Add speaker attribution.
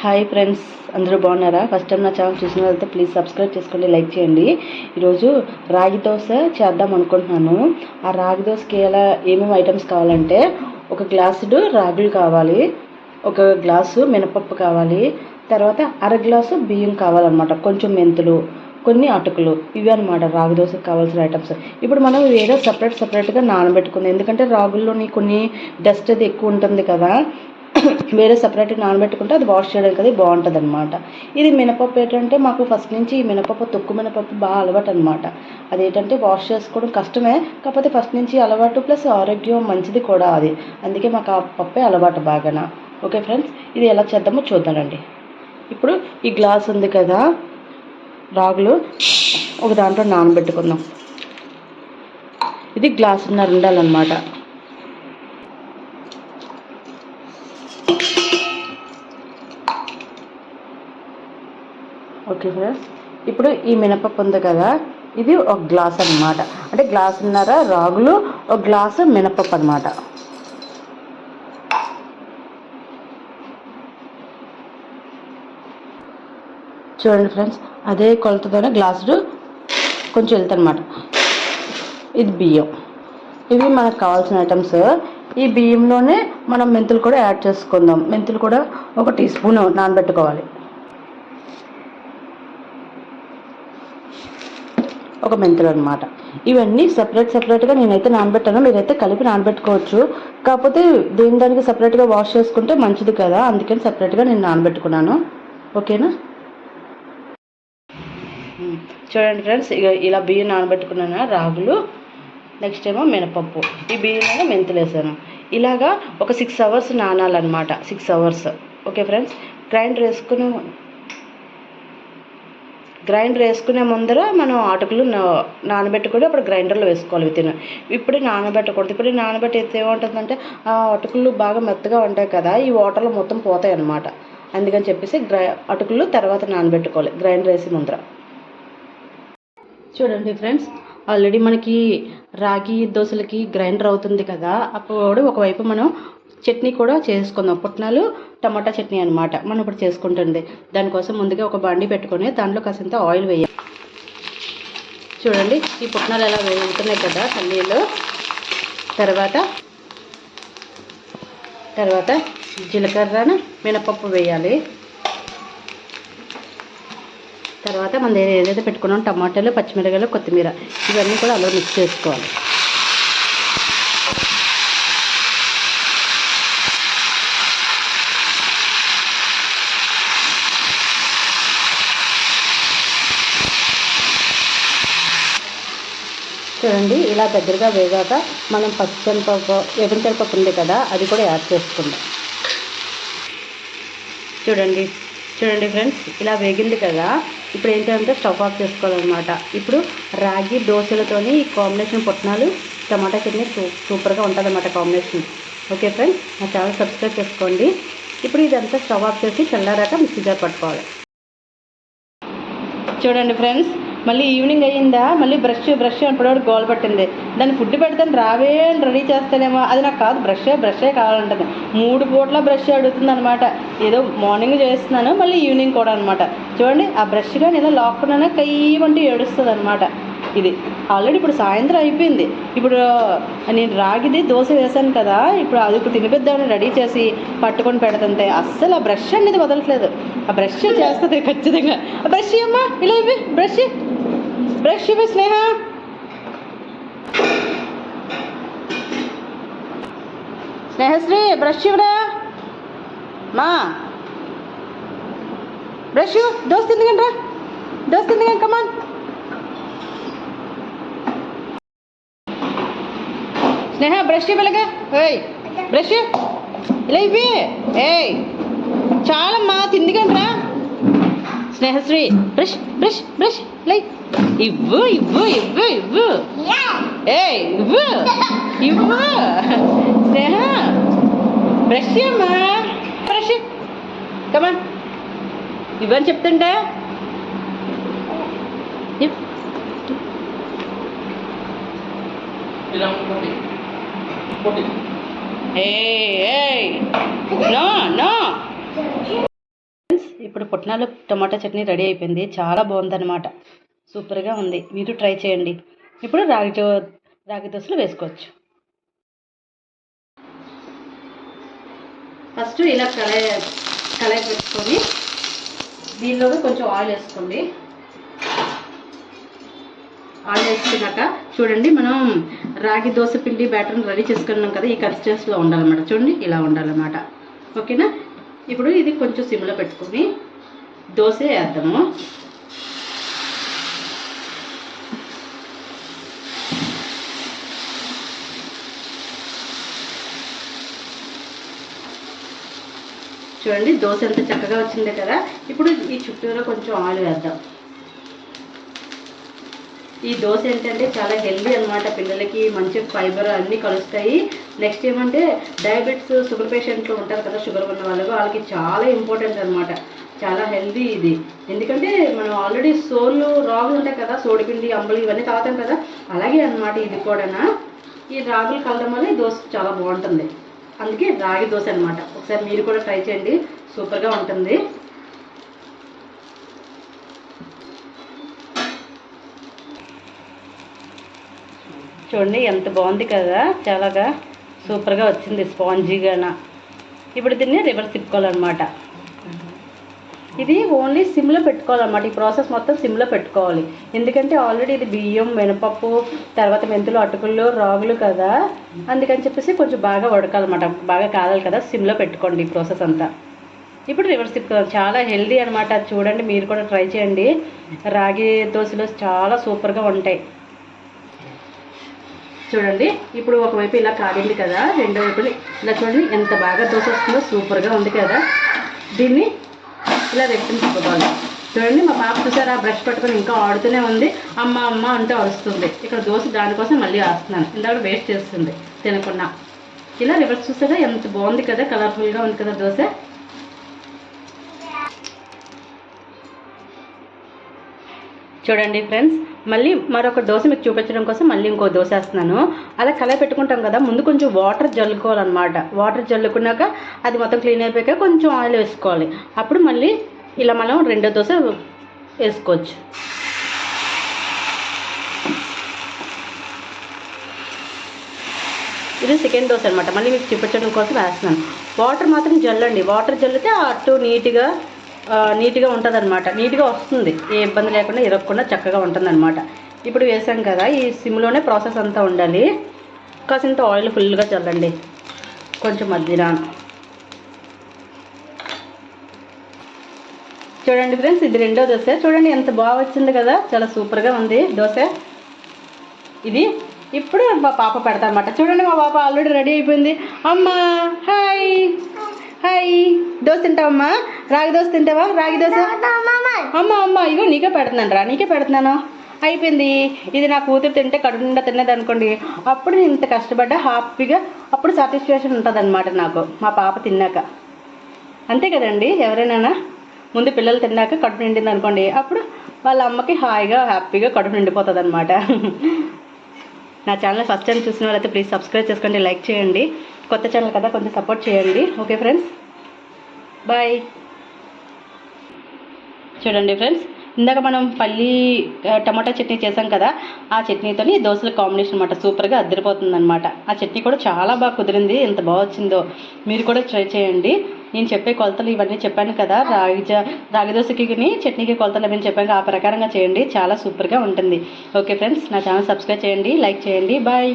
Speaker 1: Hi friends అందరూ బాగున్నారా? First time నా ఛానల్ చూసిన వాళ్ళతో ప్లీజ్ సబ్స్క్రైబ్ చేసుకోండి లైక్ చేయండి. ఈరోజు రాగి దోశ చేద్దాం అనుకుంటున్నాను. ఆ రాగి దోశకి ఎలా ఏమేమి ఐటమ్స్ కావాలంటే ఒక గ్లాసుడు రాగులు కావాలి ఒక గ్లాసు మినపప్పు కావాలి తర్వాత అర గ్లాసు బియ్యం కావాలన్నమాట. కొంచెం మెంతులు కొన్ని అటుకులు ఇవి అనమాట రాగి దోశకు కావాల్సిన ఐటమ్స్. ఇప్పుడు మనం వేరే సపరేట్ సపరేట్గా నానబెట్టుకుంది. ఎందుకంటే రాగుల్లోని కొన్ని డస్ట్ అది ఎక్కువ ఉంటుంది కదా వేరే సపరేట్గా నానబెట్టుకుంటే అది వాష్ చేయడానికి అది బాగుంటుంది అనమాట ఇది మినపప్పు ఏంటంటే మాకు ఫస్ట్ నుంచి ఈ మినపప్పు తొక్కు మినపప్పు బాగా అలవాటు అనమాట అదేంటంటే వాష్ చేసుకోవడం కష్టమే కాకపోతే ఫస్ట్ నుంచి అలవాటు ప్లస్ ఆరోగ్యం మంచిది కూడా అది. అందుకే మాకు ఆ పప్పే అలవాటు బాగానా. ఓకే ఫ్రెండ్స్ ఇది ఎలా చేద్దామో చూద్దామండి ఇప్పుడు ఈ గ్లాస్ ఉంది కదా రాగులు ఒక దాంట్లో నానబెట్టుకుందాం. ఇది గ్లాసున్నర ఉండాలన్నమాట. ఓకే ఫ్రెండ్స్ ఇప్పుడు ఈ మినపప్పు ఉంది కదా ఇది ఒక గ్లాస్ అన్నమాట. అంటే గ్లాసున్నర రాగులు ఒక గ్లాసు మినపప్పు అనమాట చూడండి ఫ్రెండ్స్ అదే కొలతతోనే గ్లాసుడు కొంచెం వెళ్తానమాట ఇది బియ్యం. ఇవి మనకు కావాల్సిన ఐటమ్స్ ఈ బియ్యంలోనే మనం మెంతులు కూడా యాడ్ చేసుకుందాం. మెంతులు కూడా ఒక టీ స్పూన్ నానబెట్టుకోవాలి. ఒక మెంతులు అనమాట ఇవన్నీ సపరేట్ సపరేట్గా నేనైతే నానబెట్టాను. మీరైతే కలిపి నానబెట్టుకోవచ్చు. కాకపోతే దీని దానికి సపరేట్గా వాష్ చేసుకుంటే మంచిది కదా? అందుకని సపరేట్గా నేను నానబెట్టుకున్నాను. ఓకేనా? చూడండి ఫ్రెండ్స్ ఇక ఇలా బియ్యం నానబెట్టుకున్నాను? రాగులు. నెక్స్ట్ ఏమో మినపప్పు. ఈ బియ్యంలో మెంతులు వేసాను. ఇలాగా ఒక six hours నానాలన్నమాట. Six hours okay friends? Grinder వేసుకుని గ్రైండర్ వేసుకునే ముందర మనం అటుకులు నానబెట్టుకుని అప్పుడు గ్రైండర్లో వేసుకోవాలి వితిన్ ఇప్పుడు నానబెట్టకూడదు. ఇప్పుడు నానబెట్టేస్తే ఏముంటుందంటే ఆ అటుకులు బాగా మెత్తగా ఉంటాయి కదా ఈ వాటర్లో మొత్తం పోతాయి అన్నమాట. అందుకని చెప్పేసి గ్రై అటుకులు తర్వాత నానబెట్టుకోవాలి గ్రైండర్ వేసి ముందర. చూడండి ఫ్రెండ్స్ ఆల్రెడీ మనకి రాగి దోశలకి గ్రైండర్ అవుతుంది కదా అప్పుడు ఒకవైపు మనం చట్నీ కూడా చేసుకుందాం. పుట్నాలు టమాటా చట్నీ అనమాట మనం ఇప్పుడు చేసుకుంటుంది. దానికోసం ముందుగా ఒక బండి పెట్టుకొని దాంట్లో కాసింత ఆయిల్ వేయాలి. చూడండి ఈ పుట్నాలు ఎలా వేగుతున్నాయి కదా పల్లీలు తర్వాత తర్వాత జీలకర్ర మినపప్పు వేయాలి. తర్వాత మన ఏదైతే పెట్టుకున్నాం టమాటాలు పచ్చిమిరపకాయలు కొత్తిమీర ఇవన్నీ కూడా అలా మిక్స్ చేసుకోవాలి చూడండి ఇలా దగ్గరగా వేగాక మనం పచ్చిశనగపప్పు ఎగుంచెనపప్పు ఉంది కదా అది కూడా యాడ్ చేసుకుందాం. చూడండి చూడండి ఫ్రెండ్స్ ఇలా వేగింది కదా ఇప్పుడు ఏంటంటే స్టవ్ ఆఫ్ చేసుకోవాలన్నమాట. ఇప్పుడు రాగి దోశలతోని ఈ కాంబినేషన్ పుట్నాలు టమాటా చట్నీ సూ సూపర్గా ఉంటుంది అన్నమాట కాంబినేషన్. ఓకే ఫ్రెండ్స్ నా ఛానల్ సబ్స్క్రైబ్ చేసుకోండి. ఇప్పుడు ఇదంతా స్టవ్ ఆఫ్ చేసి చల్లారాక మిక్సీ జార్ పట్టుకోవాలి. చూడండి ఫ్రెండ్స్ మళ్ళీ ఈవినింగ్ అయ్యిందా? మళ్ళీ బ్రష్ బ్రష్ అప్పటివరకు గోల్ పట్టింది. దాన్ని ఫుడ్ పెడతాను రావే అని రెడీ చేస్తానేమో. అది నాకు కాదు బ్రషే బ్రషే కావాలంటుంది. మూడు పూట్ల బ్రష్ అడుగుతుంది అనమాట ఏదో మార్నింగ్ చేస్తున్నాను మళ్ళీ ఈవినింగ్ కూడా అనమాట చూడండి ఆ బ్రష్గా నేను లాక్కున్నాను కయ్యమంటూ ఏడుస్తుంది అనమాట ఇది ఆల్రెడీ ఇప్పుడు సాయంత్రం అయిపోయింది. ఇప్పుడు నేను రాగిది దోశ వేశాను కదా ఇప్పుడు అది ఇప్పుడు తినిపిద్దామని రెడీ చేసి పట్టుకొని పెడుతుంటే అస్సలు ఆ బ్రష్ అనేది వదలట్లేదు. ఆ బ్రష్ చేస్తుంది ఖచ్చితంగా బ్రష్ అమ్మా ఇలా బ్రష్ బ్రష్ ఇవ్వ స్నేహ. స్నేహశ్రీ బ్రష్ ఇవ్వరా మా. బ్రష్ దోస్త్ తిందిగండి రా. Dosa come on Sneha brush ఇవ్వలేగా ఏయ్ బ్రష్ ఇలా ఇవి ఏయ్ చాలమ్మా తిందిగంట్రా స్నేహశ్రీ బ్రష్ బ్రష్ బ్రష్. లై ఇవ్వు ఇవ్వు ఇవ్వు ఇవ్వు ఏయ్ ఇవ్వు ఇవ్వు స్నేహ బ్రష్ అమ్మా బ్రష్ కమాన్ ఇవ్వని చెప్తుంటే ఇవ్. ఏయ్ ఏయ్ నో నో ఇప్పుడు పుట్నాలు టమాటా చట్నీ రెడీ అయిపోయింది. చాలా బాగుందన్నమాట. సూపర్గా ఉంది. మీరు ట్రై చేయండి. ఇప్పుడు రాగి జో రాగి దోశలు వేసుకోవచ్చు. ఫస్ట్ ఇలా కళాయి కళాయి పెట్టుకొని దీనిలోకి కొంచెం ఆయిల్ వేసుకోండి. ఆయిల్ వేసుకున్నాక చూడండి మనం రాగి దోశ పిండి బ్యాటర్ని రెడీ చేసుకున్నాం కదా ఈ కన్సిస్టెన్సీలో ఉండాలన్నమాట. చూడండి ఇలా ఉండాలన్నమాట. ఓకేనా? ఇప్పుడు ఇది కొంచెం సిమ్లో పెట్టుకొని దోశ వేద్దాము. చూడండి దోశ ఎంత చక్కగా వచ్చిందే కదా. ఇప్పుడు ఈ చుట్టూరా కొంచెం ఆయిల్ వేద్దాం. ఈ దోశ ఏంటంటే చాలా హెల్దీ అన్నమాట. పిల్లలకి మంచి ఫైబర్ అన్నీ కలుస్తాయి. నెక్స్ట్ ఏమంటే డయాబెట్స్ షుగర్ పేషెంట్లు ఉంటారు కదా షుగర్ ఉన్న వాళ్ళకు వాళ్ళకి చాలా ఇంపార్టెంట్ అనమాట చాలా హెల్దీ ఇది. ఎందుకంటే మనం ఆల్రెడీ సోలు రాగులు ఉంటాయి కదా సోడిపిండి అంబలి ఇవన్నీ తాగుతాం కదా అలాగే అన్నమాట ఇది కూడా ఈ రాగులు కలడం వల్ల ఈ దోశ చాలా బాగుంటుంది. అందుకే రాగి దోశ అన్నమాట. ఒకసారి మీరు కూడా ట్రై చేయండి. సూపర్గా ఉంటుంది. చూడండి ఎంత బాగుంది కదా. చాలాగా సూపర్గా వచ్చింది స్పాంజీగాన ఇప్పుడు దీన్ని రివర్స్ తిప్పుకోవాలన్నమాట. ఇది ఓన్లీ సిమ్లో పెట్టుకోవాలన్నమాట. ఈ ప్రాసెస్ మొత్తం సిమ్లో పెట్టుకోవాలి. ఎందుకంటే ఆల్రెడీ ఇది బియ్యం మినపప్పు తర్వాత మెంతులు అటుకులు రాగులు కదా. అందుకని చెప్పేసి కొంచెం బాగా ఉడకాలన్నమాట బాగా కాలాలి కదా సిమ్లో పెట్టుకోండి ఈ ప్రాసెస్ అంతా. ఇప్పుడు రివర్స్ తిప్పుకోవాలి చాలా హెల్దీ అనమాట చూడండి మీరు కూడా ట్రై చేయండి. రాగి దోశలు చాలా సూపర్గా ఉంటాయి. చూడండి. ఇప్పుడు ఒకవైపు ఇలా కాలింది కదా రెండో వైపు ఇలా చూడండి ఎంత బాగా దోశ వస్తుందో సూపర్గా ఉంది కదా. దీన్ని ఇలా రెట్టించుకోవాలి. చూడండి మా పాప చూసారా? బ్రష్ పట్టుకొని ఇంకా ఆడుతూనే ఉంది. అమ్మ అమ్మ అంటే అరుస్తుంది. ఇక్కడ దోశ దానికోసం మళ్ళీ వేస్తున్నాను ఇందాక వేస్ట్ చేస్తుంది. తినకుండా. ఇలా రివర్స్ చూసారా? ఎంత బాగుంది కదా కలర్ఫుల్గా ఉంది కదా దోశ. చూడండి ఫ్రెండ్స్ మళ్ళీ మరొక దోశ మీకు చూపించడం కోసం మళ్ళీ ఇంకో దోశ వేస్తున్నాను. అలా కలయి పెట్టుకుంటాం కదా ముందు కొంచెం వాటర్ జల్లుకోవాలన్నమాట. వాటర్ జల్లుకున్నాక అది మొత్తం క్లీన్ అయిపోయాక కొంచెం ఆయిల్ వేసుకోవాలి. అప్పుడు మళ్ళీ ఇలా మనం రెండో దోశ వేసుకోవచ్చు. ఇది సెకండ్ దోశ అనమాట మళ్ళీ మీకు చూపించడం కోసం వేస్తున్నాను. వాటర్ మాత్రం జల్లండి. వాటర్ జల్లితే అటు నీట్గా నీట్గా ఉంటుంది అనమాట నీట్గా వస్తుంది. ఏ ఇబ్బంది లేకుండా ఇరగకుండా చక్కగా ఉంటుంది అనమాట ఇప్పుడు వేసాం కదా ఈ సిమ్లోనే ప్రాసెస్ అంతా ఉండాలి. కాసింత ఆయిల్ ఫుల్గా చల్లండి. కొంచెం మధ్యన. చూడండి ఫ్రెండ్స్ ఇది రెండో దోశ. చూడండి ఎంత బాగా వచ్చింది కదా. చాలా సూపర్గా ఉంది దోశ. ఇది ఇప్పుడు మా పాప పెడతానమాట చూడండి మా పాప ఆల్రెడీ రెడీ అయిపోయింది. అమ్మా హాయ్! హాయ్. దోశ తింటావమ్మా? రాగి దోశ తింటావా? రాగి దోశ? అమ్మ అమ్మ ఇగో నీకే పెడుతున్నాను రా నీకే పెడుతున్నాను. అయిపోయింది. ఇది నా కూతురు తింటే కడుపు నిండా తిన్నది అనుకోండి. అప్పుడు నేను ఇంత కష్టపడ్డా హ్యాపీగా అప్పుడు సాటిస్ఫాక్షన్ ఉంటుంది నాకు. మా పాప తిన్నాక. అంతే కదండి ఎవరైనా ముందు పిల్లలు తిన్నాక కడుపు నిండింది అనుకోండి. అప్పుడు వాళ్ళ అమ్మకి హాయిగా హ్యాపీగా కడుపు నిండిపోతుంది అనమాట నా ఛానల్ ఫస్ట్ టైం చూసిన వాళ్ళైతే ప్లీజ్ సబ్స్క్రైబ్ చేసుకోండి లైక్ చేయండి. కొత్త ఛానల్ కదా కొంచెం సపోర్ట్ చేయండి. ఓకే ఫ్రెండ్స్ బాయ్ చూడండి ఫ్రెండ్స్ ఇందాక మనం పల్లి టమాటా చట్నీ చేసాం కదా ఆ చట్నీతోని దోశల కాంబినేషన్ అనమాట సూపర్గా అద్దరిపోతుంది అనమాట ఆ చట్నీ కూడా చాలా బాగా కుదిరింది. ఎంత బాగా వచ్చిందో మీరు కూడా ట్రై చేయండి. నేను చెప్పే కొలతలు ఇవన్నీ చెప్పాను కదా. రాగి జా- రాగి దోశకి చట్నీకి కొలతలు ఏమైనా చెప్పాను ఆ ప్రకారంగా చేయండి. చాలా సూపర్గా ఉంటుంది. ఓకే ఫ్రెండ్స్ నా ఛానల్ సబ్స్క్రైబ్ చేయండి లైక్ చేయండి. బాయ్